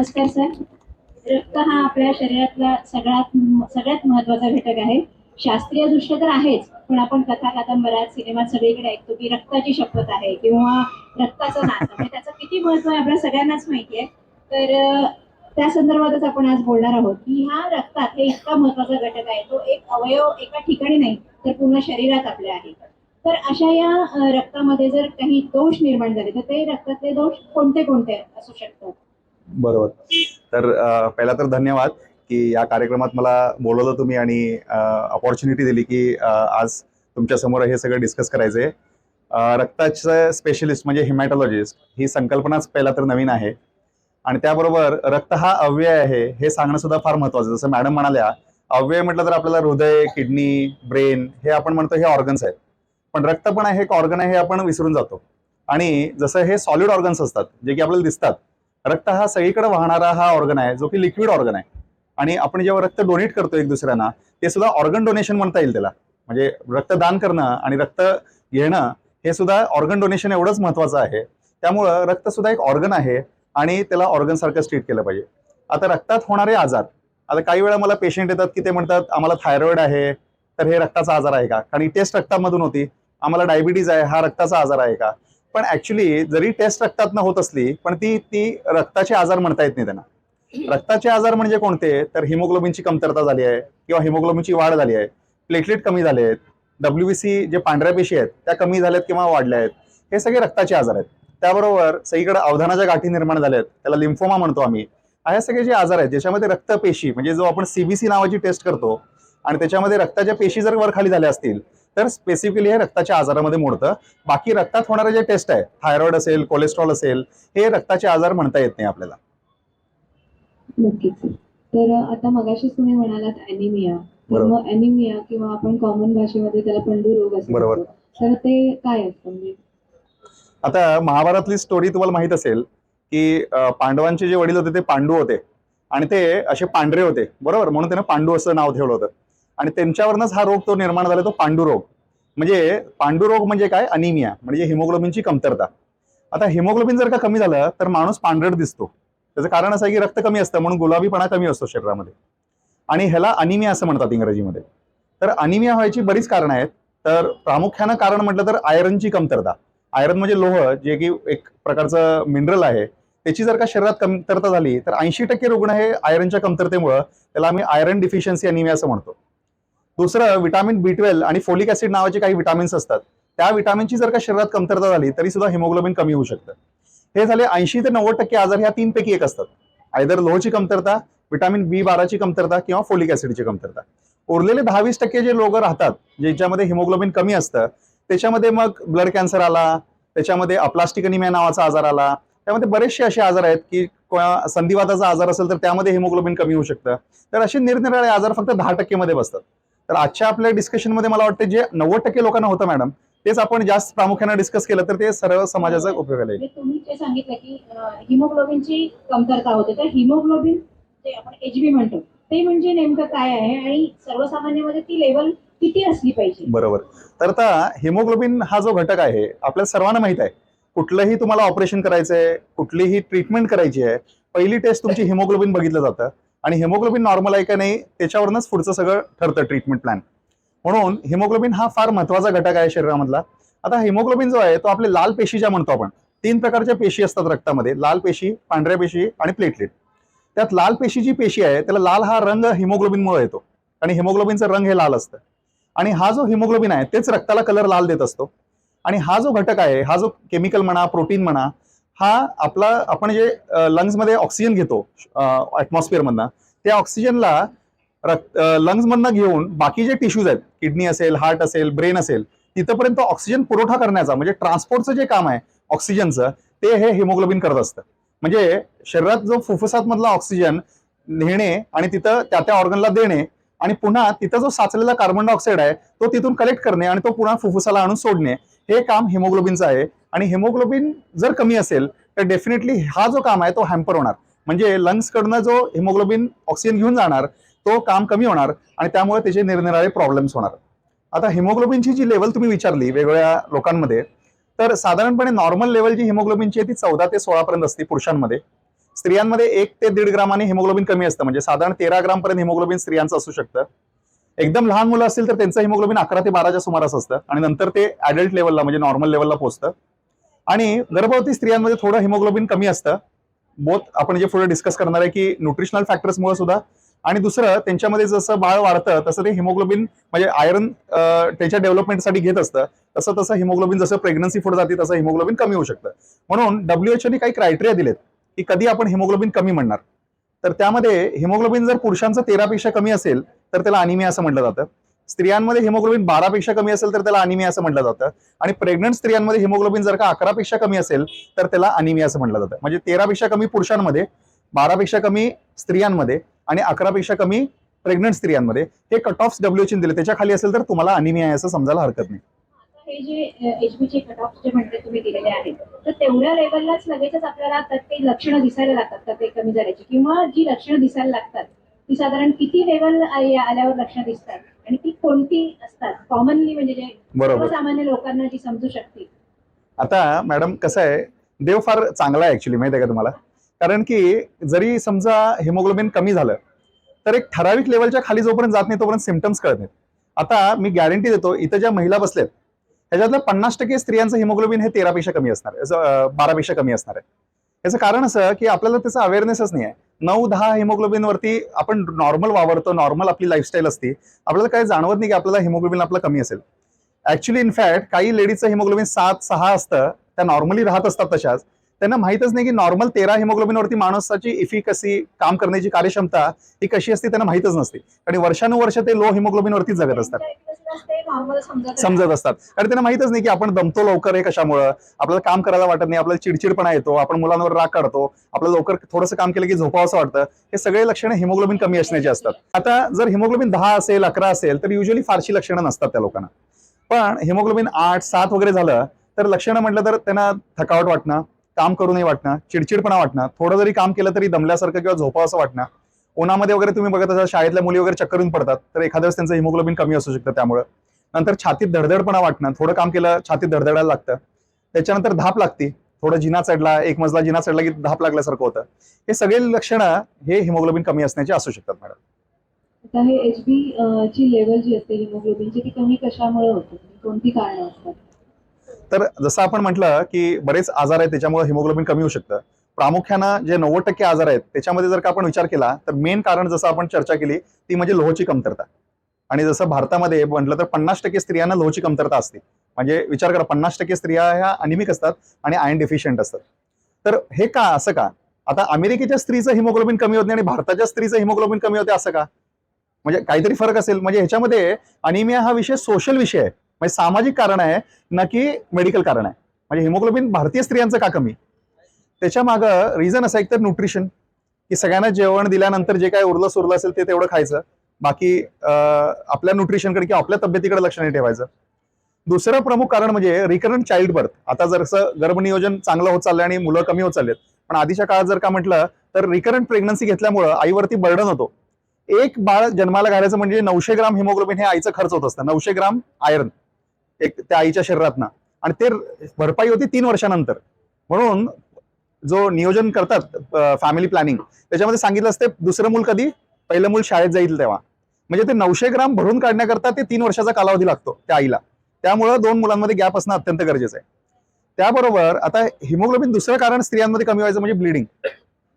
नमस्कार सर. रक्त हा आपल्या शरीरातला सगळ्यात सगळ्यात महत्त्वाचा घटक आहे. शास्त्रीय दृष्ट्या तर आहेच पण आपण कथा कादंबऱ्यात सिनेमात सगळीकडे ऐकतो की रक्ताची शपथ आहे किंवा रक्ताचं नातं म्हणजे त्याचं किती महत्त्व आहे आपल्या सगळ्यांनाच माहिती आहे. तर त्या संदर्भातच आपण आज बोलणार आहोत की हा रक्तात हे इतका महत्त्वाचा घटक आहे. तो एक अवयव एका ठिकाणी नाही तर पूर्ण शरीरात आपल्या आहे. तर अशा या रक्तामध्ये जर काही दोष निर्माण झाले तर ते रक्तातले दोष कोणते कोणते असू शकतात? बरोबर. तर पहिला तर धन्यवाद की या कार्यक्रमात मला बोलवलं तुम्ही आणि अपॉर्च्युनिटी दिली की आज तुमच्यासमोर हे सगळं डिस्कस करायचंय. अ, रक्ताचं स्पेशलिस्ट म्हणजे हिमॅटॉलॉजिस्ट ही संकल्पनाच पहिला तर नवीन आहे. आणि त्याबरोबर रक्त हा अव्यय आहे हे सांगणं सुद्धा फार महत्वाचं जसं मॅडम म्हणाल्या अव्यय म्हटलं तर आपल्याला हृदय किडनी ब्रेन हे आपण म्हणतो हे ऑर्गन्स आहेत. पण रक्त पण आहे एक ऑर्गन आहे हे आपण विसरून जातो. आणि जसं हे सॉलिड ऑर्गन्स असतात जे की आपल्याला दिसतात रक्त हा सगळीकडे वाहणारा हा ऑर्गन आहे जो की लिक्विड ऑर्गन आहे. आणि आपण जेव्हा रक्त डोनेट करतो एक दुसऱ्यांना ते सुद्धा ऑर्गन डोनेशन म्हणता येईल त्याला. म्हणजे रक्तदान करणं आणि रक्त घेणं हे सुद्धा ऑर्गन डोनेशन एवढंच महत्वाचं आहे. त्यामुळं रक्त सुद्धा एक ऑर्गन आहे आणि त्याला ऑर्गन सारखं ट्रीट केलं पाहिजे. आता रक्तात होणारे आजार आता काही वेळा मला पेशंट येतात की ते म्हणतात आम्हाला थायरॉइड आहे तर हे रक्ताचा आजार आहे का? कारण टेस्ट रक्तामधून होती. आम्हाला डायबिटीज आहे हा रक्ताचा आजार आहे का? पण ऍक्च्युली जरी टेस्ट रक्तातनं होत असली पण ती ती रक्ताचे आजार म्हणता येत नाही त्यांना. रक्ताचे आजार म्हणजे कोणते? तर हिमोग्लोबिनची कमतरता झाली आहे किंवा हिमोग्लोबिनची वाढ झाली आहे प्लेटलेट कमी झाले आहेत डब्ल्यूबीसी जे पांढऱ्या पेशी आहेत त्या कमी झाल्यात किंवा वाढल्या आहेत हे सगळे रक्ताचे आजार आहेत. त्याबरोबर सगळीकडे अवधानाच्या गाठी निर्माण झाल्या आहेत त्याला लिम्फोमा म्हणतो आम्ही. हे सगळे जे आजार आहेत ज्याच्यामध्ये रक्तपेशी म्हणजे जो आपण सीबीसी नावाची टेस्ट करतो आणि त्याच्यामध्ये रक्ताच्या पेशी जर वर खाली झाल्या असतील तर स्पेसिफिकली हे रक्ताच्या आजारामध्ये मोडतं. बाकी रक्तात होणारे जे टेस्ट आहे थायरॉइड असेल कोलेस्ट्रॉल असेल हे रक्ताचे आजार म्हणता येत नाही आपल्याला. नक्कीच. तर आता मगाशीच तुम्ही म्हणालात अॅनिमिया. मग अॅनिमिया किंवा आपण कॉमन भाषेमध्ये त्याला पंडू रोग असं बरोबर. तर ते काय असतं म्हणजे? आता महाभारतली स्टोरी तुम्हाला माहीत असेल की पांडवांचे जे वडील होते ते पांडू होते. आणि ते असे पांढरे होते. बरोबर? म्हणून त्यांना पांडू असं नाव ठेवलं होतं. आणि त्यांच्यावरनच हा रोग तो निर्माण झाला तो पांडुरोग. म्हणजे पांडुरोग म्हणजे काय? अनिमिया म्हणजे हिमोग्लोबिनची कमतरता. आता हिमोग्लोबिन जर का कमी झालं तर माणूस पांढरट दिसतो. त्याचं कारण असं आहे की रक्त कमी असतं म्हणून गुलाबीपणा कमी असतो शरीरामध्ये. आणि ह्याला अनिमिया असं म्हणतात इंग्रजीमध्ये. तर अनिमिया व्हायची बरीच कारणं आहेत. तर प्रामुख्यानं कारण म्हटलं तर आयरनची कमतरता. आयरन म्हणजे लोह जे की एक प्रकारचं मिनरल आहे. त्याची जर का शरीरात कमतरता झाली तर ऐंशी टक्के रुग्ण हे आयरनच्या कमतरतेमुळं त्याला आम्ही आयरन डिफिशियन्सी अनिमिया असं म्हणतो. दुसरं विटामिन बी ट्वेल्व आणि फोलिक ऍसिड नावाचे काही विटामिन्स असतात. त्या विटामिनची जर का शरीरात कमतरता झाली तरी सुद्धा हिमोग्लोबिन कमी होऊ शकतं. हे झाले ऐंशी ते नव्वद टक्के आजार ह्या तीन पैकी एक असतात. आयदर लोहची कमतरता विटामिन बी बाराची कमतरता किंवा फोलिक ऍसिडची कमतरता. उरलेले दहावीस टक्के जे लोक राहतात ज्यांच्यामध्ये हिमोग्लोबिन कमी असतं त्याच्यामध्ये मग ब्लड कॅन्सर आला त्याच्यामध्ये अप्लास्टिकनिमिया नावाचा आजार आला त्यामध्ये बरेचसे असे आजार आहेत की संधिवाताचा आजार असेल तर त्यामध्ये हिमोग्लोबिन कमी होऊ शकतं. तर असे निरनिराळे आजार फक्त दहा टक्केमध्ये बसतात. तर आजच्या आपल्या डिस्कशनमध्ये मला वाटतं जे नव्वद टक्के लोकांना होतं मॅडम तेच आपण जास्त प्रामुख्याने डिस्कस केलं तर ते सर्व समाजाचा उपयोगाला येईल म्हणजे तुम्ही जे सांगितलं की हिमोग्लोबिनची कमतरता होते तर हिमोग्लोबिन जे आपण एचबी म्हणतो ते म्हणजे नेमकं काय आहे? आणि सर्वसामान्यमध्ये ती लेवल किती असली पाहिजे? बरोबर. तर आता हिमोग्लोबिन हा जो घटक आहे आपल्या सर्वांना माहीत आहे. कुठलंही तुम्हाला ऑपरेशन करायचंय कुठलीही ट्रीटमेंट करायची आहे पहिली टेस्ट तुमची हिमोग्लोबिन बघितलं जातं. आणि हिमोग्लोबिन नॉर्मल आहे का नाही त्याच्यावरूनच पुढचं सगळं ठरतं ट्रीटमेंट प्लॅन म्हणून हिमोग्लोबिन हा फार महत्त्वाचा घटक आहे शरीरामधला. आता हिमोग्लोबिन जो आहे तो आपले लाल पेशी ज्या म्हणतो आपण तीन प्रकारच्या पेशी असतात रक्तामध्ये. लाल पेशी पांढऱ्या पेशी आणि प्लेटलेट त्यात लाल पेशी जी पेशी आहे त्याला लाल हा रंग हिमोग्लोबिनमुळे येतो. आणि हिमोग्लोबिनचं रंग हे लाल असतं. आणि हा जो हिमोग्लोबिन आहे तेच रक्ताला कलर लाल देत असतो. आणि हा जो घटक आहे हा जो केमिकल म्हणा प्रोटीन म्हणा हा आपला आपण जे लंग्समध्ये ऑक्सिजन घेतो ॲटमॉस्फिअरमधनं त्या ऑक्सिजनला रक्त लंग्समधनं घेऊन बाकी जे टिश्यूज आहेत किडनी असेल हार्ट असेल ब्रेन असेल तिथपर्यंत ऑक्सिजन पुरवठा करण्याचा म्हणजे ट्रान्सपोर्टचं जे काम आहे ऑक्सिजनचं ते हे हिमोग्लोबिन करत असतं. म्हणजे शरीरात जो फुफ्फुसात मधला ऑक्सिजन नेणे आणि तिथं त्या त्या ऑर्गनला देणे आणि पुन्हा तिथं जो साचलेला कार्बन डायऑक्साईड आहे तो तिथून कलेक्ट करणे आणि तो पुन्हा फुफ्फुसाला आणून सोडणे हे काम हिमोग्लोबिनचं आहे. आणि हिमोग्लोबिन जर कमी असेल तर डेफिनेटली हा जो काम आहे तो हॅम्पर होणार. म्हणजे लंग्सकडनं जो हिमोग्लोबिन ऑक्सिजन घेऊन जाणार तो काम कमी होणार आणि त्यामुळे त्याचे निरनिराळे प्रॉब्लेम्स होणार. आता हिमोग्लोबिनची जी लेवल तुम्ही विचारली वेगवेगळ्या लोकांमध्ये तर साधारणपणे नॉर्मल लेवल जी हिमोग्लोबिनची आहे ती चौदा ते सोळापर्यंत असते पुरुषांमध्ये. स्त्रियांमध्ये एक ते दीड ग्रामाने हिमोग्लोबिन कमी असतं. म्हणजे साधारण तेरा ग्रामपर्यंत हिमोग्लोबिन स्त्रियांचं असू शकतं. एकदम लहान मुलं असतील तर त्यांचं हिमोग्लोबिन अकरा ते बाराच्या सुमारास असतं. आणि नंतर ते ॲडल्ट लेवलला म्हणजे नॉर्मल लेवलला पोहोचतं आणि गर्भवती स्त्रियांमध्ये थोडं हिमोग्लोबिन कमी असतं. बोथ आपण जे पुढे डिस्कस करणार आहे की न्यूट्रिशनल फॅक्टर्समुळे सुद्धा. आणि दुसरं त्यांच्यामध्ये जसं बाळ वाढतं तसं ते हिमोग्लोबिन म्हणजे आयरन त्याच्या डेव्हलपमेंटसाठी घेत असतं. तसं तसं हिमोग्लोबिन जसं प्रेग्नन्सी पुढे जाते तसं हिमोग्लोबिन कमी होऊ शकतं. म्हणून डब्ल्यूएचओने काही क्रायटेरिया दिलेत. की कधी आपण हिमोग्लोबिन कमी म्हणणार. तर त्यामध्ये हिमोग्लोबिन जर पुरुषांचं तेरापेक्षा कमी असेल तर त्याला अनिमिया असं म्हटलं जातं. स्त्रियांमध्ये हिमोग्लोबिन बारापेक्षा कमी असेल तर त्याला अनिमिया असं म्हटलं जातं. आणि प्रेग्नंट स्त्रियांमध्ये हिमोग्लोबिन जर का अकरापेक्षा कमी असेल तर त्याला अनिमिया असं म्हटलं जातं. म्हणजे तेरापेक्षा कमी पुरुषांमध्ये बारापेक्षा कमी स्त्रियांमध्ये आणि अकरापेक्षा कमी प्रेग्नंट स्त्रियांमध्ये हे कट ऑफ डब्ल्यूएचने दिले त्याच्याखाली असेल तर तुम्हाला अनिमिया आहे असं समजायला हरकत नाही. हे जे एचबीचे कट ऑफ जे म्हणते तुम्ही दिलेले आहेत तर तेवढ्या लेवललाच लगेचच आपल्याला त्यात काही लक्षणं दिसायला लागतात का ते कमी झाल्याची? किंवा जी लक्षणं दिसायला लागतात ती साधारण किती लेवल आल्यावर लक्षणं दिसतात? आणि ती कोणती असतात? कॉमनली म्हणजे जे बरोबर. सर्वसामान्य लोकांना जी समजू शकतील आता मॅडम कसं आहे देव फार चांगला आहे ऍक्च्युली माहिती आहे का तुम्हाला? कारण की जरी समजा हिमोग्लोबिन कमी झालं तर एक ठराविक लेवलच्या खाली जोपर्यंत जात नाही तोपर्यंत सिमटम्स कळत नाहीत. आता मी गॅरंटी देतो इथं ज्या महिला बसल्यात ह्याच्यातलं पन्नास टक्के स्त्रियांचं हिमोग्लोबिन हे तेरापेक्षा कमी असणार आहे. बारापेक्षा कमी असणार आहे. याचं कारण असं की आपल्याला त्याचा अवेअरनेसच नाही आहे. नऊ दहा हिमोग्लोबिन वरती आपण नॉर्मल वावरतो नॉर्मल आपली लाईफस्टाईल असते आपल्याला काय जाणवत नाही की आपल्याला हिमोग्लोबिन आपलं कमी असेल. ऍक्च्युली इनफॅक्ट काही लेडीजचं हिमोग्लोबिन सात सहा असतं त्या नॉर्मली राहत असतात तशाच. त्यांना माहितच नाही की नॉर्मल तेरा हिमोग्लोबिनवरती माणसाची इफिकसी काम करण्याची कार्यक्षमता ही कशी असते त्यांना माहितच नसते. आणि वर्षानुवर्ष ते लो हिमोग्लोबिनवरती जगत असतात. समजत असतात. कारण त्यांना माहितच नाही की आपण दमतो लवकर आहे कशामुळं. आपल्याला काम करायला वाटत नाही आपल्याला चिडचिडपणा येतो आपण मुलांवर राग काढतो आपल्याला लवकर थोडंसं काम केलं की झोपावं वाटतं. हे सगळे लक्षणं हिमोग्लोबिन कमी असण्याची असतात. आता जर हिमोग्लोबिन दहा असेल अकरा असेल तर युजली फारशी लक्षणं नसतात त्या लोकांना. पण हिमोग्लोबिन आठ सात वगैरे झालं तर लक्षणं म्हटलं तर त्यांना थकावट वाटणं काम करू नये वाटणं चिडचिडपणा वाटणं थोडं जरी काम केलं तरी दमल्यासारखं किंवा झोपावं वाटणं उन्हामध्ये वगैरे तुम्ही बघत असाल शाळेतल्या मुली वगैरे चक्कर येऊन पडतात तर एखाद्या वेळेस त्यांचं हिमोग्लोबिन कमी असू शकतं त्यामुळे. नंतर छातीत धडधडपणा वाटणं थोडं काम केलं छातीत धडधडायला लागतं. त्याच्यानंतर धाप लागते थोडं जिना चढला एक मजला जिना चढला की धाप लागल्यासारखं होतं. हे सगळे लक्षणं हे हिमोग्लोबिन कमी असण्याची असू शकतात मॅडम. आता हे एच बी ची लेवल जी असते हिमोग्लोबिनची ती कमी कशामुळे होते? कोणती कारणं असतात? तर जसं आपण म्हटलं की बरेच आजार आहेत त्याच्यामुळे हिमोग्लोबिन कमी होऊ शकतं. प्रामुख्यानं जे नव्वद टक्के आजार आहेत त्याच्यामध्ये जर का आपण विचार केला तर मेन कारण जसं आपण चर्चा केली ती म्हणजे लोहची कमतरता. आणि जसं भारतामध्ये म्हटलं तर पन्नास टक्के स्त्रियांना लोहची कमतरता असते. म्हणजे विचार करा पन्नास टक्के स्त्रिया ह्या अनिमिक असतात आणि आयन डेफिशियंट असतात. तर हे का असं का? आता अमेरिकेच्या स्त्रीचं हिमोग्लोबिन कमी होत नाही आणि भारताच्या स्त्रीचं हिमोग्लोबिन कमी होते असं का? म्हणजे काहीतरी फरक असेल. म्हणजे ह्याच्यामध्ये अनिमिया हा विषय सोशल विषय आहे. म्हणजे सामाजिक कारण आहे ना की मेडिकल कारण आहे. म्हणजे हिमोग्लोबिन भारतीय स्त्रियांचं का कमी? त्याच्या मागं रिझन असं एक तर न्यूट्रिशन की सगळ्यांना जेवण दिल्यानंतर जे काय उरलं सुरलं असेल ते तेवढं खायचं. बाकी आपल्या न्यूट्रिशनकडे किंवा आपल्या तब्येतीकडे लक्ष नाही ठेवायचं. दुसरं प्रमुख कारण म्हणजे रिकरंट चाइल्ड बर्थ आता जसं गर्भनियोजन चांगलं होत चाललंय आणि मुलं कमी होत चाललेत. पण आधीच्या काळात जर का म्हटलं तर रिकरंट प्रेग्नन्सी घेतल्यामुळं आईवरती बर्डन होतो. एक बाळ जन्माला घालायचं म्हणजे नऊशे ग्राम हिमोग्लोबिन हे आईचं खर्च होत असतं. नऊशे ग्राम आयर्न एक त्या आईच्या शरीरातनं. आणि ते भरपाई होती तीन वर्षानंतर. म्हणून जो नियोजन करतात फॅमिली प्लॅनिंग त्याच्यामध्ये सांगितलं असते दुसरं मूल कधी? पहिलं मूल शाळेत जाईल तेव्हा. म्हणजे ते नऊशे ग्राम भरून काढण्याकरता ते तीन वर्षाचा कालावधी लागतो त्या आईला. त्यामुळं दोन मुलांमध्ये गॅप असणं अत्यंत गरजेचं आहे. त्याबरोबर आता हिमोग्लोबिन दुसरं कारण स्त्रियांमध्ये कमी व्हायचं म्हणजे ब्लिडिंग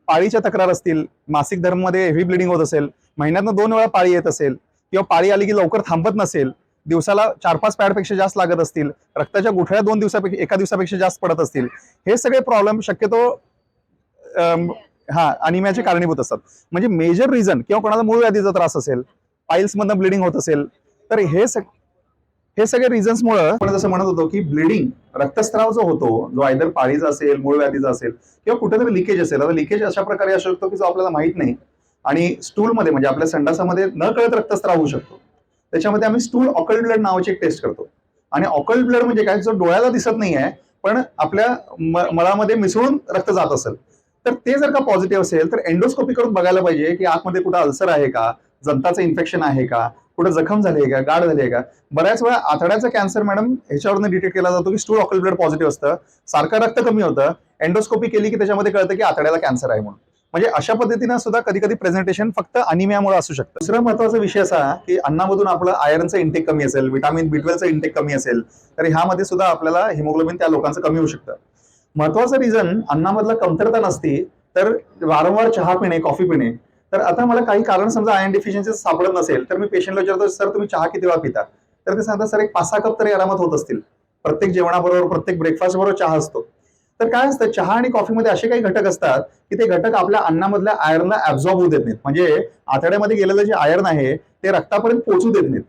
पाळीच्या तक्रार असतील मासिक धर्ममध्ये हेवी ब्लिडिंग होत असेल महिन्यातनं दोन वेळा पाळी येत असेल किंवा पाळी आली की लवकर थांबत नसेल दिवसाला चार पाच पॅडपेक्षा जास्त लागत असतील रक्ताच्या गुठळ्या दोन दिवसापेक्षा एका दिवसापेक्षा जास्त पडत असतील हे सगळे प्रॉब्लेम शक्यतो हा अनिमियाचे कारणीभूत असतात. म्हणजे मेजर रिझन किंवा कोणाला मूळ व्याधीचा त्रास असेल पाईल्समधनं ब्लिडिंग होत असेल तर हे सग हे सगळे रिझन्समुळं आपण जसं म्हणत होतो की ब्लिडिंग रक्तस्राव जो होतो जो आयदर पाळीचा असेल मूळ व्याधीचा असेल किंवा कुठेतरी लिकेज असेल आता लिकेज अशा प्रकारे असू शकतो की जो आपल्याला माहीत नाही आणि स्टूलमध्ये म्हणजे आपल्या संडासामध्ये न कळत रक्तस्राव होऊ शकतो. त्याच्यामध्ये आम्ही स्टूल ऑकल ब्लड नावाची एक टेस्ट करतो. आणि ऑकल ब्लड म्हणजे काय? जो डोळ्याला दिसत नाही आहे पण आपल्या मळामध्ये मिसळून रक्त जात असेल. तर ते जर का पॉझिटिव्ह असेल तर एंडोस्कोपी करून बघायला पाहिजे की आतमध्ये कुठं अल्सर आहे का? जंताचं इन्फेक्शन आहे का? कुठं जखम झाली आहे का? गाठ झाली आहे का? बऱ्याच वेळा आतड्याचा कॅन्सर मॅडम ह्याच्यावरून डिटेक्ट केला जातो की स्टूल ऑकल ब्लड पॉझिटिव्ह असतं. सारखं रक्त कमी होतं. एंडोस्कोपी केली की त्याच्यामध्ये कळतं की आतड्याला कॅन्सर आहे म्हणून. म्हणजे अशा पद्धतीनं सुद्धा कधी कधी प्रेझेंटेशन फक्त अनिमियामुळे असू शकतं. दुसरा महत्त्वाचा विषय असा की अन्नामधून आपलं आयर्नचं इंटेक कमी असेल विटामिन बी ट्वेल्वचं इंटेक कमी असेल तर ह्यामध्ये सुद्धा आपल्याला हिमोग्लोबिन त्या लोकांचं कमी होऊ शकतं. महत्वाचं रिझन अन्नामधलं कमतरता नसती तर वारंवार चहा पिणे कॉफी पिणे. तर आता मला काही कारण समजा आयन डिफिशियन्सी सापडत नसेल तर मी पेशंटला विचारतो सर तुम्ही चहा किती वेळा पिता? तर ते सांगतात सर एक पाच सहा कप तरी आरामात होत असतील. प्रत्येक जेवणाबरोबर प्रत्येक ब्रेकफास्ट बरोबर चहा असतो. तर काय असतं चहा आणि कॉफीमध्ये असे काही घटक असतात की ते घटक आपल्या अन्नामधल्या आयर्नला ऍब्झॉर्ब होऊ देत नाहीत. म्हणजे आतड्यामध्ये गेलेलं जे आयर्न आहे ते रक्तापर्यंत पोहोचू देत नाहीत.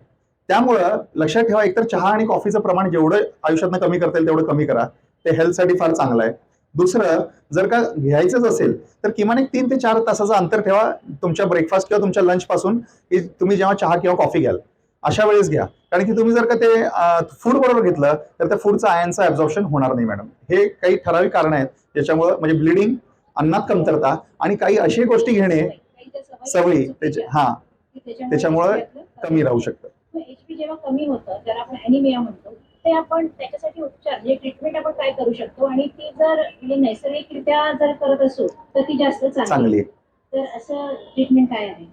त्यामुळं लक्षात ठेवा एकतर चहा आणि कॉफीचं प्रमाण जेवढं आयुष्यातनं कमी करता येईल तेवढं कमी करा. ते हेल्थसाठी फार चांगलं आहे. दुसरं जर का घ्यायचंच असेल तर किमान एक तीन ते चार तासाचं अंतर ठेवा तुमच्या ब्रेकफास्ट किंवा तुमच्या लंच पासून की तुम्ही जेव्हा चहा किंवा कॉफी घ्याल. अशा वेळेस घ्या. कारण की तुम्ही जर का ते फूड बरोबर घेतलं तर त्या फूडचं आयनचं ऍब्झॉर्प्शन होणार नाही मॅडम हे काही ठराविक कारण आहेत ज्याच्यामुळं म्हणजे ब्लिडिंग अन्नात कमतरता आणि काही अशी गोष्टी घेणे सवयी त्याच्या हा त्याच्यामुळे कमी राहू शकतं. एचपी जेव्हा कमी होतं आपण म्हणतो ते आपण त्याच्यासाठी उपचार म्हणजे ट्रीटमेंट आपण काय करू शकतो? आणि ती जर म्हणजे नैसर्गिकरित्या जर करत असू तर ती जास्त चांगली. तर असं ट्रीटमेंट काय आहे?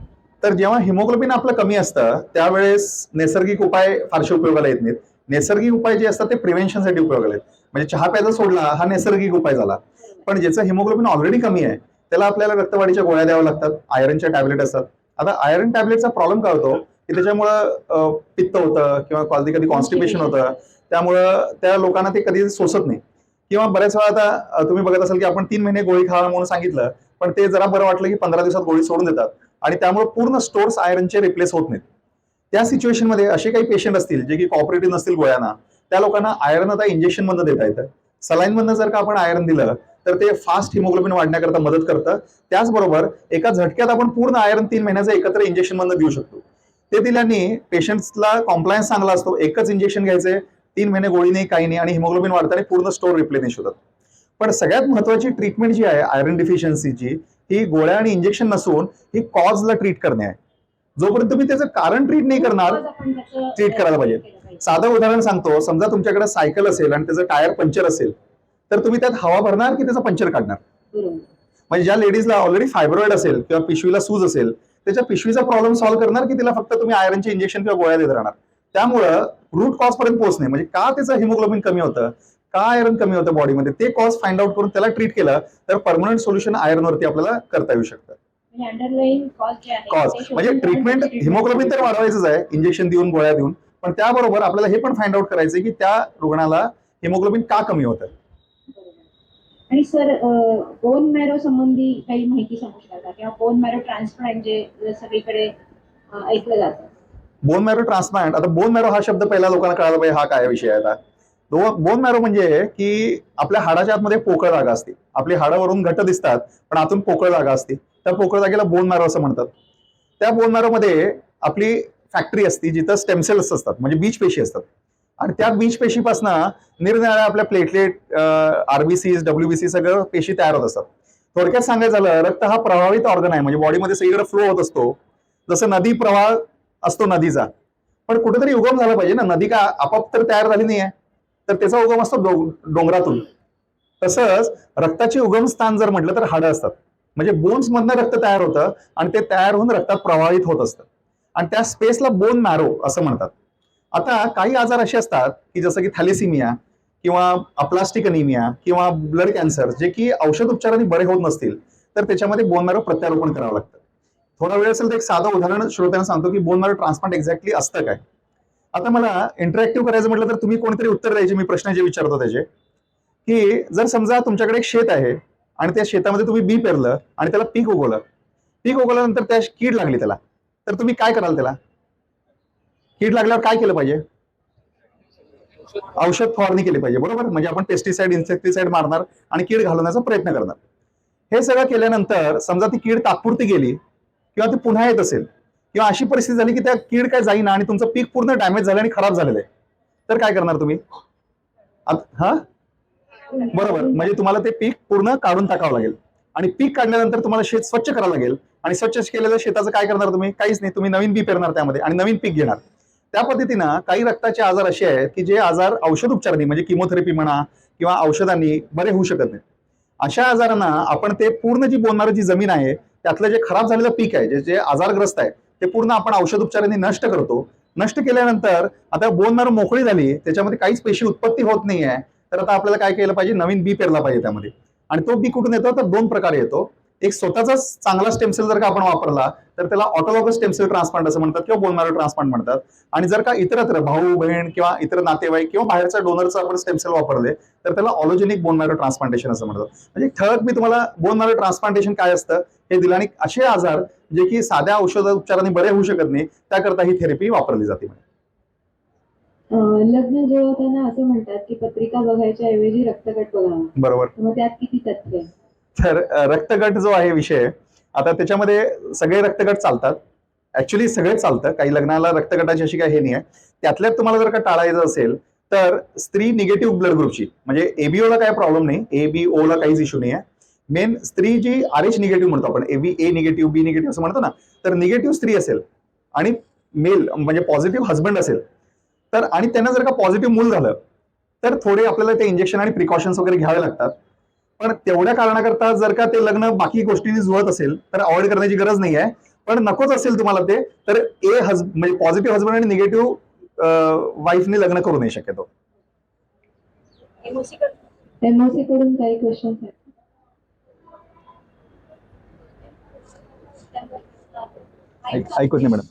तर जेव्हा हिमोग्लोबिन आपलं कमी असतं त्यावेळेस नैसर्गिक उपाय फारसे उपयोगाला येत नाहीत. नैसर्गिक उपाय जे असतात ते प्रिव्हेन्शनसाठी उपयोगाला आहेत म्हणजे चहा प्यायचा सोडला हा नैसर्गिक उपाय झाला. पण ज्याचं हिमोग्लोबिन ऑलरेडी कमी आहे त्याला आपल्याला रक्तवाढीच्या गोळ्या द्याव्या लागतात आयरनच्या टॅबलेट असतात. आता आयरन टॅबलेटचा प्रॉब्लेम काय होतो? की त्याच्यामुळं पित्त होतं किंवा कधी कधी कॉन्स्टिपेशन होतं. त्यामुळं त्या लोकांना ते कधी सोसत नाही. किंवा बऱ्याच वेळा आता तुम्ही बघत असाल की आपण तीन महिने गोळी खावा म्हणून सांगितलं पण ते जरा बरं वाटलं की पंधरा दिवसात गोळी सोडून देतात. आणि त्यामुळे पूर्ण स्टोर्स आयरनचे रिप्लेस होत नाहीत. त्या सिच्युएशनमध्ये असे काही पेशंट असतील जे की कॉपरेटिव्ह नसतील गोळ्यांना त्या लोकांना आयरन आता इंजेक्शनमधनं देता येतं. सलाईन मधनं जर का आपण आयरन दिलं तर ते फास्ट हिमोग्लोबिन वाढण्याकरता मदत करतं. त्याचबरोबर एका झटक्यात आपण पूर्ण आयरन तीन महिन्याचं एकत्र इंजेक्शनमधनं देऊ शकतो. ते दिल्याने पेशंट्सला कॉम्प्लायन्स चांगला असतो. एकच इंजेक्शन घ्यायचे तीन महिने गोळी नाही काही नाही आणि हिमोग्लोबिन वाढताना पूर्ण स्टोर रिप्लेनिश होतात. पण सगळ्यात महत्वाची ट्रीटमेंट जी आहे आयरन डिफिशियन्सीची ही गोळ्या आणि इंजेक्शन नसून ही कॉजला ट्रीट करणे आहे जोपर्यंत तुम्ही त्याचं कारण ट्रीट नाही करणार treat करायला पाहिजे. साधं उदाहरण सांगतो समजा तुमच्याकडे सायकल असेल आणि त्याचं टायर पंक्चर असेल तर तुम्ही त्यात हवा भरणार की त्याचं पंक्चर काढणार. म्हणजे ज्या लेडीजला ऑलरेडी फायब्रॉइड असेल किंवा पिशवीला सूज असेल त्याच्या पिशवीचा प्रॉब्लेम सॉल्व्ह करणार की तिला फक्त तुम्ही आयरनचे इंजेक्शन किंवा गोळ्या देत राहणार त्यामुळं रूट कॉज पर्यंत पोहोचणे म्हणजे का त्याचं हिमोग्लोबिन कमी होतं का आयरन कमी होतं बॉडीमध्ये ते कॉज फाइंड आउट करून त्याला ट्रीट केलं तर परमनंट सोल्युशन आयरनवरती आपल्याला करता येऊ शकतं. कॉज म्हणजे ट्रीटमेंट हिमोग्लोबिन तर वाढवायचंच आहे इंजेक्शन देऊन गोळ्या देऊन पण त्याबरोबर आपल्याला हे पण फाइंड आउट करायचं की त्या रुग्णाला हिमोग्लोबिन का कमी होतं. आणि सर बोन मॅरो संबंधी काही माहिती सांगू शकाल का? किंवा बोन मॅरो ट्रान्सप्लांट जे सगळीकडे ऐकलं जातं. बोन मॅरो ट्रान्सप्लांट आता बोन मॅरो हा शब्द पहिला लोकांना कळायला पाहिजे हा काय विषय आहे आता? बोन मॅरो म्हणजे की आपल्या हाडाच्या आतमध्ये पोकळ जागा असते. आपली हाडावरून घट्ट दिसतात पण आतून पोकळ जागा असते. त्या पोकळ जागेला बोन मॅरो असं म्हणतात. त्या बोन मॅरोमध्ये आपली फॅक्टरी असते जिथं स्टेमसेल्स असतात म्हणजे बीज पेशी असतात. आणि त्या बीज पेशीपासनं निरनिराळ्या आपल्या प्लेटलेट आरबीसीज डब्ल्यूबीसी सगळं पेशी तयार होत असतात. थोडक्यात सांगायचं झालं रक्त हा प्रभावित ऑर्गन आहे म्हणजे बॉडीमध्ये सगळीकडे फ्लो होत असतो. जसं नदी प्रवाह असतो नदीचा. पण कुठेतरी उगम झाला पाहिजे ना नदी का आपाप तर तयार झाली नाहीये. तर त्याचा उगम असतो डोंगरातून. तसंच रक्ताचे उगम स्थान जर म्हटलं तर हाडं असतात. म्हणजे बोन्स मधनं रक्त तयार होतं आणि ते तयार होऊन रक्तात प्रवाहित होत असतं. आणि त्या स्पेसला बोन मॅरो असं म्हणतात. आता काही आजार असे असतात की जसं की थॅलेसिमिया किंवा अप्लास्टिक अनिमिया किंवा ब्लड कॅन्सर जे की औषध उपचाराने बरे होत नसतील तर त्याच्यामध्ये बोन मॅरो प्रत्यारोपण करावं लागतं. थोडा वेळ असेल तर एक साधं उदाहरण श्रोत्यांना सांगतो की बोन मॅरो ट्रान्सप्लांट एक्झॅक्टली असतं काय? आता मला इंटरॅक्टिव्ह करायचं म्हटलं तर तुम्ही कोणतरी उत्तर द्यायचे मी प्रश्न जे विचारतो त्याचे. की जर समजा तुमच्याकडे एक शेत आहे आणि त्या शेतामध्ये तुम्ही बी पेरलं आणि त्याला पीक उगवलं पीक उगवल्यानंतर त्या कीड लागली त्याला तर तुम्ही काय कराल त्याला? कीड लागल्यावर काय केलं पाहिजे? औषध फवारणी केली पाहिजे बरोबर? म्हणजे आपण पेस्टिसाइड इन्सेक्टिसाइड मारणार आणि कीड घालवण्याचा प्रयत्न करणार. हे सगळं केल्यानंतर समजा ती कीड तात्पुरती गेली किंवा ती पुन्हा येत असेल किंवा अशी परिस्थिती झाली की त्या कीड काय जाईना आणि तुमचं पीक पूर्ण डॅमेज झालं आणि खराब झालेलं आहे. तर काय करणार तुम्ही? हा? बरोबर. म्हणजे तुम्हाला ते पीक पूर्ण काढून टाकावं लागेल. आणि पीक काढल्यानंतर तुम्हाला शेत स्वच्छ करावं लागेल. आणि स्वच्छ केलेल्या शेताचं काय करणार तुम्ही? काहीच नाही. तुम्ही नवीन बी पेरणार त्यामध्ये आणि नवीन पीक घेणार. त्या पद्धतीनं काही रक्ताचे आजार असे आहेत की जे आजार औषध उपचारांनी म्हणजे किमोथेरपी म्हणा किंवा औषधांनी बरे होऊ शकत नाहीत अशा आजारांना आपण ते पूर्ण जी बोलणारी जी जमीन आहे त्यातलं जे खराब झालेलं पीक आहे जे जे आजारग्रस्त आहे ते पूर्ण आपण औषध उपचारांनी नष्ट करतो. नष्ट केल्यानंतर आता बोन मॅरो मोकळी झाली त्याच्यामध्ये काहीच पेशी उत्पत्ती होत नाही आहे तर आता आपल्याला काय केलं पाहिजे? नवीन बी पेरला पाहिजे त्यामध्ये. आणि तो बी कुठून येतो? तर दोन प्रकारे येतो. एक स्वतःचाच चांगला स्टेम सेल जर का आपण वापरला तर त्याला ऑटोलॉगस स्टेम सेल ट्रान्सप्लांट असं म्हणतात किंवा बोन मॅरो ट्रान्सप्लांट म्हणतात. आणि जर का इतरत्र भाऊ बहीण किंवा इतर नातेवाईक किंवा बाहेरचा डोनरचं आपण स्टेम सेल वापरले तर त्याला ऑलोजेनिक बोन मॅरो ट्रान्सप्लांटेशन असं म्हणतात. म्हणजे ठळक मी तुम्हाला बोन मॅरो ट्रान्सप्लांटेशन काय असतं हे दिलं. आणि असे आजार जे की साध्या औषध उपचारांनी बरे होऊ शकत नाही त्याकरता ही थेरपी वापरली जाते लग्न जुळवताना असं म्हणतात की पत्रिका बघायच्या ऐवजी रक्तगट बघावा. बरोबर. मग त्यात किती तथ्य तर रक्तगट जो आहे विषय आता त्याच्यामध्ये सगळे रक्तगट चालतात. ऍक्च्युली सगळे चालतं. काही लग्नाला रक्तगटाची अशी काही हे नाही आहे त्यातल्यात तुम्हाला जर का टाळायचं असेल तर स्त्री निगेटिव्ह ब्लड ग्रुपची म्हणजे ABO ला काय प्रॉब्लेम नाही. एबीओ ला काहीच इश्यू नाही आहे मेन स्त्री जी आर एच निगेटिव्ह म्हणतो आपण AB A negative B negative असं म्हणतो ना तर निगेटिव्ह स्त्री असेल आणि मेल म्हणजे पॉझिटिव्ह हजबंड असेल. तर आणि त्यांना जर का पॉझिटिव्ह मूल झालं तर थोडे आपल्याला ते इंजेक्शन आणि प्रिकॉशन्स वगैरे घ्यावे लागतात. पण तेवढ्या कारणाकरता जर का ते लग्न बाकी गोष्टींनी जुळत असेल तर अवॉइड करण्याची गरज नाही आहे. पण नकोच असेल तुम्हाला ते तर ए हज म्हणजे पॉझिटिव्ह हजबंड आणि निगेटिव्ह वाईफने लग्न करू नये शक्यतो एमओसी कडून काही क्वेश्चन्स ऐक- ऐकूच नाही मॅडम.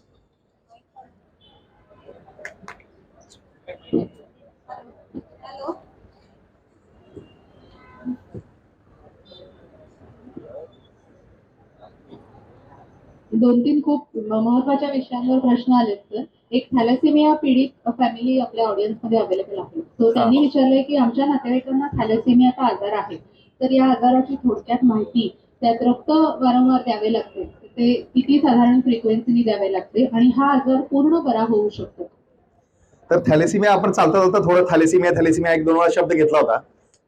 दोन तीन खूप महत्त्वाच्या विषयांवर प्रश्न आलेत सर. एक थॅलेसेमिया पीडित फॅमिली आपल्या ऑडियन्समध्ये अवेलेबल आहे. तो त्यांनी विचारलंय की आमच्या नातेवाईकांना थॅलेसेमियाचा आजार आहे. तर या आजाराची थोडक्यात माहिती त्यात रक्त वारंवार द्यावे लागते. ते किती साधारण फ्रिक्वेन्सीने द्यावे लागते आणि हा आजार पूर्ण बरा होऊ शकतो. तर थॅलेसिमिया आपण चालता चालता थोडं थॅलेसिमिया थॅलेसिमिया एक दोन वेळा शब्द घेतला होता.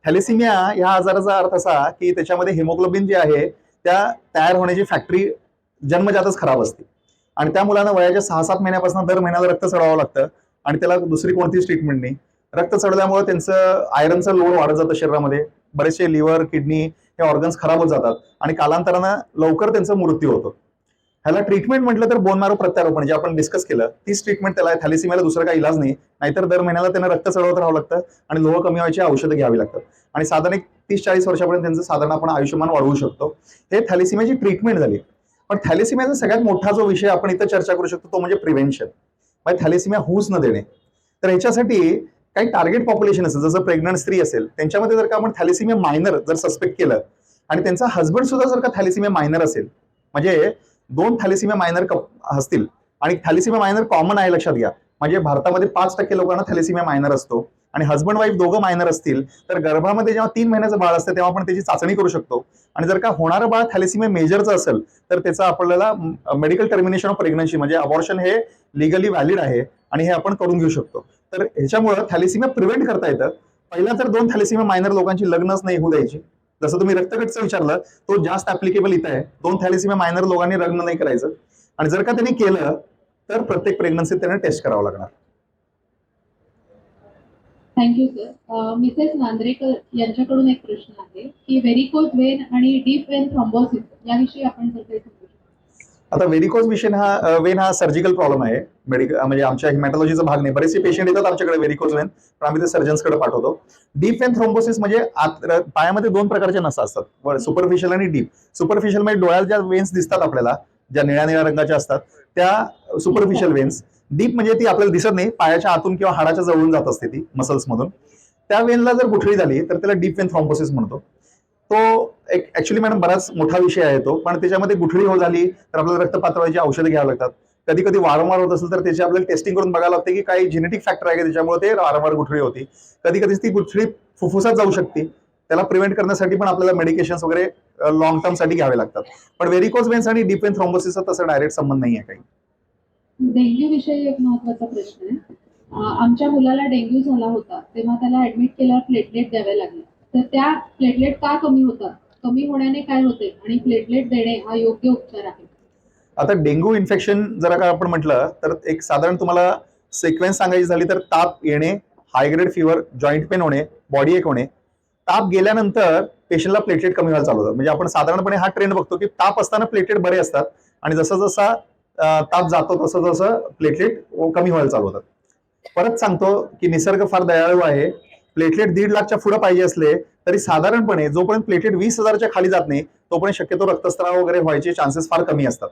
थॅलेसिमिया ह्या आजाराचा अर्थ असा की त्याच्यामध्ये हिमोग्लोबिन जे आहे त्या तयार होण्याची फॅक्टरी जन्मजातच खराब असते. आणि त्या मुलांना वयाच्या सहा सात महिन्यापासून दर महिन्याला रक्त चढवावं लागतं आणि त्याला दुसरी कोणतीच ट्रीटमेंट नाही. रक्त चढल्यामुळे त्यांचं आयरनचं लोड वाढत जातं शरीरामध्ये. बरेचसे लिव्हर किडनी हे ऑर्गन्स खराब होत जातात आणि कालांतरानं लवकर त्यांचा मृत्यू होतो. ह्याला ट्रीटमेंट म्हटलं तर बोन मारो प्रत्यारोपण जे आपण डिस्कस केलं तीच ट्रीटमेंट त्याला थॅलिसिमियाला दुसरा काही इलाज नाही. नाहीतर दर महिन्याला त्यांना रक्त चढवत राहावं लागतं आणि लोह कमी व्हायची औषधं घ्यावी लागतात. आणि साधारण एक तीस चाळीस वर्षापर्यंत त्यांचं साधारण आपण आयुष्यमान वाढवू शकतो. हे थॅलिसिमियाची ट्रीटमेंट झाली. पण थॅलिसिमियाचा सगळ्यात मोठा जो विषय आपण इथं चर्चा करू शकतो तो म्हणजे प्रिव्हेन्शन म्हणजे थॅलिसिमिया होऊच न देणे. तर ह्याच्यासाठी काही टार्गेट पॉप्युलेशन असेल जसं प्रेग्नंट स्त्री असेल त्यांच्यामध्ये जर का आपण थॅलिसिमिया मायनर जर सस्पेक्ट केलं आणि त्यांचा हजबंड सुद्धा जर का थॅलिसिमिया मायनर असेल म्हणजे दोन थॅलिसिमिया मायनर असतील आणि थॅलिसिमिया मायनर कॉमन आहे लक्षात घ्या. म्हणजे भारतामध्ये पाच टक्के लोकांना थॅलिसिमिया मायनर असतो आणि हजबंड वाईफ दोघं मायनर असतील तर गर्भामध्ये जेव्हा तीन महिन्याचं बाळ असतं तेव्हा आपण त्याची चाचणी करू शकतो. आणि जर का होणारं बाळ थॅलिसिमिया मेजरचं असेल तर त्याचा आपल्याला मेडिकल टर्मिनेशन ऑफ प्रेग्नन्सी म्हणजे अबॉर्शन हे लिगली व्हॅलिड आहे आणि हे आपण करून घेऊ शकतो. तर ह्याच्यामुळं थॅलिसिमिया प्रिव्हेंट करता येतं. पहिला तर दोन थॅलिसिमिया मायनर लोकांची लग्नच नाही होऊ द्यायची. जसं तुम्ही रक्तगटचं विचारलं तो जास्त ऍप्लिकेबल इथं आहे. दोन थॅलिसिमिया मायनर लोकांनी लग्न नाही करायचं. आणि जर का त्यांनी केलं तर प्रत्येक प्रेग्नन्सी त्यांना टेस्ट करावं लागणार. थँक्यू सर मिसेस नांद्रेकर यांच्याकडून एक प्रश्न आहे की व्हेरिकोज वेन आणि डीप वेन थ्रॉम्बोसिस याविषयी आपण जर काही आता वेरिकोज विषय हा वेन हा सर्जिकल प्रॉब्लेम आहे. मेडिकल म्हणजे आमच्या हिमॅटॉलॉजीचा भाग नाही. बरेचसे पेशंट येतात आमच्याकडे वेरिकोज वेन पण आम्ही ते सर्जन्सकडे पाठवतो. डीप वेन थ्रोम्बोसिस म्हणजे पायामध्ये दोन प्रकारच्या नसा असतात. सुपरफिशियल आणि डीप सुपरफिशियल म्हणजे डोळ्यात ज्या वेन्स दिसतात आपल्याला ज्या निळ्या निळ्या रंगाच्या असतात त्या सुपरफिशियल वेन्स डीप म्हणजे ती आपल्याला दिसत नाही. पायाच्या आतून किंवा हाडाच्या जवळून जात असते ती मसल्समधून त्या वेनला जर गुठळी झाली तर त्याला डीप वेन थ्रोम्बोसिस म्हणतो. तो एक ऍक्च्युली मॅडम बराच मोठा विषय आहे तो पण त्याच्यामध्ये गुठळी हो झाली तर आपल्याला रक्त पातळीची औषधं घ्यावं लागतात. कधी कधी वारंवार होत असेल तर त्याची आपल्याला टेस्टिंग करून बघायला लागते की काही जेनेटिक फॅक्टर आहे का त्याच्यामुळे ते वारंवार गुठळी होती. कधी कधी ती गुठळी फुफ्फुसात जाऊ शकते. त्याला प्रिव्हेंट करण्यासाठी पण आपल्याला मेडिकेशन वगैरे लॉंग टर्मसाठी घ्यावे लागतात. पण व्हेरिकोज वेन्स आणि डीप वेन थ्रोम्बोसिसचा तसा डायरेक्ट संबंध नाही आहे काही. डेंग्यू विषयी एक महत्त्वाचा प्रश्न आहे. आमच्या मुलाला डेंग्यू झाला होता तेव्हा त्याला ऍडमिट केल्यावर प्लेटलेट द्यावे लागले. तर त्या प्लेटलेट का कमी होतात? कमी होण्याने काय होते? आणि प्लेटलेट देणे हा योग्य उपचार आहे. आता डेंग्यू इन्फेक्शन जर का आपण म्हटलं तर एक साधारण तुम्हाला सिक्वेन्स सांगायची झाली तर ताप येणे high grade fever joint pain होणे बॉडी एक होणे. ताप गेल्यानंतर पेशंटला प्लेटलेट कमी व्हायला चालू होतात म्हणजे आपण साधारणपणे हा ट्रेंड बघतो की ताप असताना प्लेटलेट बरे असतात आणि जसा जसा ताप जातो तसं तसं प्लेटलेट कमी व्हायला चालू होतात. परत सांगतो की निसर्ग फार दयाळू आहे. प्लेटलेट दीड लाखच्या पुढे पाहिजे असले तरी साधारणपणे जोपर्यंत प्लेटलेट वीस हजारच्या खाली जात नाही तोपर्यंत शक्यतो रक्तस्त्राव वगैरे व्हायचे चान्सेस फार कमी असतात.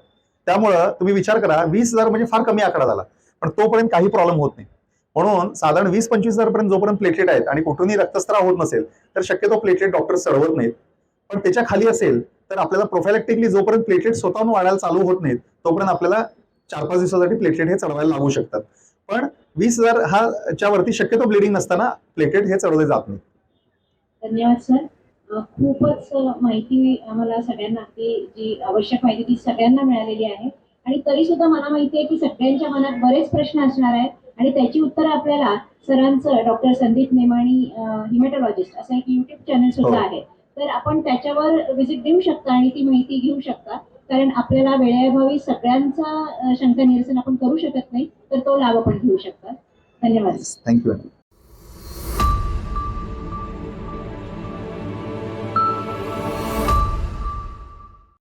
त्यामुळं तुम्ही विचार करा वीस हजार म्हणजे फार कमी आकडा झाला. पण तोपर्यंत काही प्रॉब्लेम होत नाही. म्हणून साधारण वीस पंचवीस हजारपर्यंत जोपर्यंत प्लेटलेट आहेत आणि कुठूनही रक्तस्त्राव होत नसेल तर शक्यतो प्लेटलेट डॉक्टर चढवत नाहीत. पण त्याच्याखाली असेल तर आपल्याला प्रोफायलेक्टिकली जोपर्यंत प्लेटलेट स्वतःहून वाढायला चालू होत नाहीत तोपर्यंत आपल्याला चार पाच दिवसासाठी प्लेटलेट हे चढवायला लागू शकतात. पण वीस हजार हा च्या वरती शक्यतो ब्लिडिंग नसताना प्लेटलेट हे चढवले जात नाही. धन्यवाद सर खूपच माहिती आम्हाला सगळ्यांना ती जी आवश्यक माहिती ती सगळ्यांना मिळालेली आहे. आणि तरी सुद्धा मला माहिती आहे की सगळ्यांच्या मनात बरेच प्रश्न असणार आहेत. आणि त्याची उत्तरं आपल्याला सरांचं डॉक्टर संदीप नेमाणी हिमेटॉलॉजिस्ट असं एक युट्यूब चॅनल सुद्धा हो. आहे. तर आपण त्याच्यावर व्हिजिट देऊ शकता आणि ती माहिती घेऊ शकता. कारण आपल्याला वेळेअभावी सगळ्यांचा शंका निरसन आपण करू शकत नाही तर तो लाभ आपण घेऊ शकतात. धन्यवाद. थँक्यू